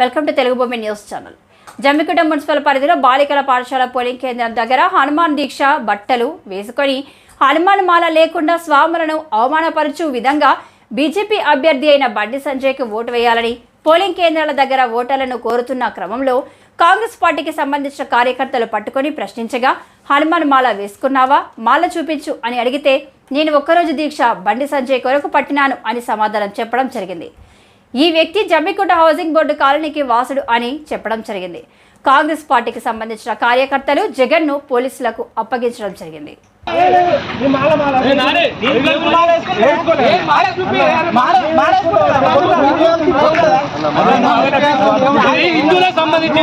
Welcome to Telugu భూమి news channel. Jammikunta municipal పరిధిలో బాలికల పాఠశాల పోలింగ్ కేంద్రం దగ్గర హనుమాన్ దీక్ష బట్టలు వేసుకొని హనుమాన్ మాల లేకుండా స్వాములను అవమానపరచు విధంగా బీజేపీ అభ్యర్థి అయిన బండి సంజయ్కి ఓటు వేయాలని పోలింగ్ కేంద్రాల దగ్గర ఓటర్లను కోరుతున్న క్రమంలో కాంగ్రెస్ పార్టీకి సంబంధించిన కార్యకర్తలు పట్టుకొని ప్రశ్నించగా హనుమాన్ మాల వేసుకున్నావా? మాల చూపించు అని అడిగితే నేను ఒక్కరోజు దీక్ష బండి సంజయ్ కొరకు పట్టినాను అని సమాధానం చెప్పడం జరిగింది. ఈ వ్యక్తి జమ్మికుంట హౌసింగ్ బోర్డు కాలనీకి వాసుడు అని చెప్పడం జరిగింది కాంగ్రెస్ పార్టీకి సంబంధించిన కార్యకర్తలు జగన్ను పోలీసులకు అప్పగించడం జరిగింది సంబంధించి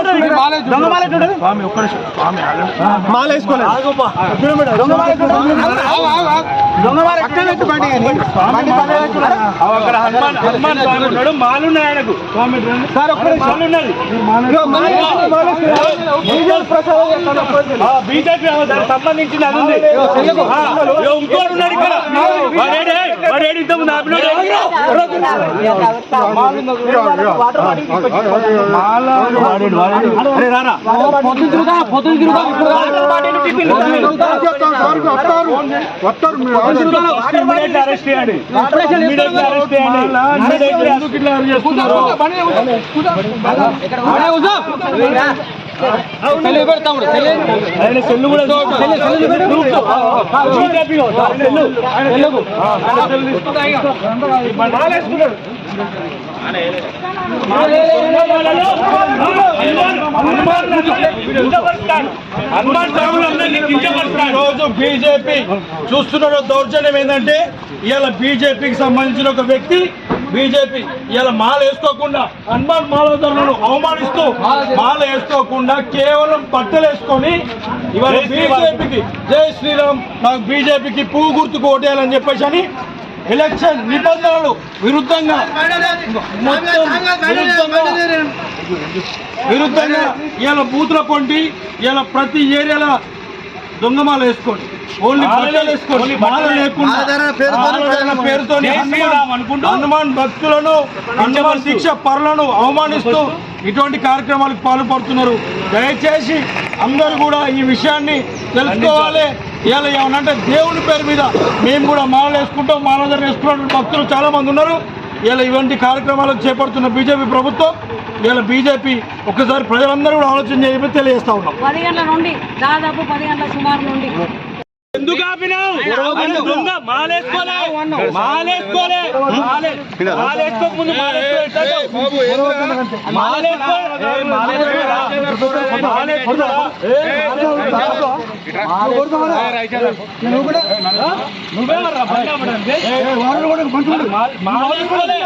స్వామి ఒక్కడ స్వామి మాల వేసుకోలేదు స్వామి సార్ ఒక్కడ బీజేపీ దానికి సంబంధించిన అది ఉంది. ఆ, ఇగో ఇంకోడు ఉన్నాడు ఇక్కడ. అరెస్ట్ చేయండి అరెస్ట్ చేయండి రోజు బీజేపీ చూస్తున్న దౌర్జన్యం ఏంటంటే ఇవాళ బీజేపీకి సంబంధించిన ఒక వ్యక్తి బీజేపీ ఇవాళ మాల వేసుకోకుండా హనుమాన్ మాలధరులను అవమానిస్తూ మాల వేసుకోకుండా కేవలం బట్టలు వేసుకొని ఇవాళ బీజేపీకి జై శ్రీరామ్ నాకు బీజేపీకి పువ్వు గుర్తుకు ఓటేయాలని చెప్పేసి అని ఎలక్షన్ నిబంధనలు విరుద్ధంగా విరుద్ధంగా విరుద్ధంగా ఇలా బూతుల పొంటి ఇలా ప్రతి ఏరియాలో దొంగమాల వేసుకోండి. ఓన్లీ బట్టలు వేసుకోండి. మాల లేకుండా పేరుతో హనుమాన్ భక్తులను హనుమాన్ శిక్ష పరులను అవమానిస్తూ ఇటువంటి కార్యక్రమాలకు పాల్పడుతున్నారు. దయచేసి అందరూ కూడా ఈ విషయాన్ని తెలుసుకోవాలి. ఇలా ఏమనంటే దేవుని పేరు మీద మేము కూడా మాలలు వేసుకుంటాం మాలధర వేసుకున్న భక్తులు చాలా మంది ఉన్నారు. ఇలా ఇవంటి కార్యక్రమాలు చేపడుతున్న బీజేపీ ప్రభుత్వం ఇలా బీజేపీ ఒక్కసారి ప్రజలందరూ కూడా ఆలోచన చేయమని తెలియజేస్తా ఉన్నాం. పది గంటల నుండి దాదాపు పది గంటల సుమారు నుండి. ఎందుకు ఆపినావు దొంగ మాలేసుకోలే మాలేసుకోలే ముందు మాలేసుకో నువ్వేమరా మాలేసుకోలే మాలేసుకోలే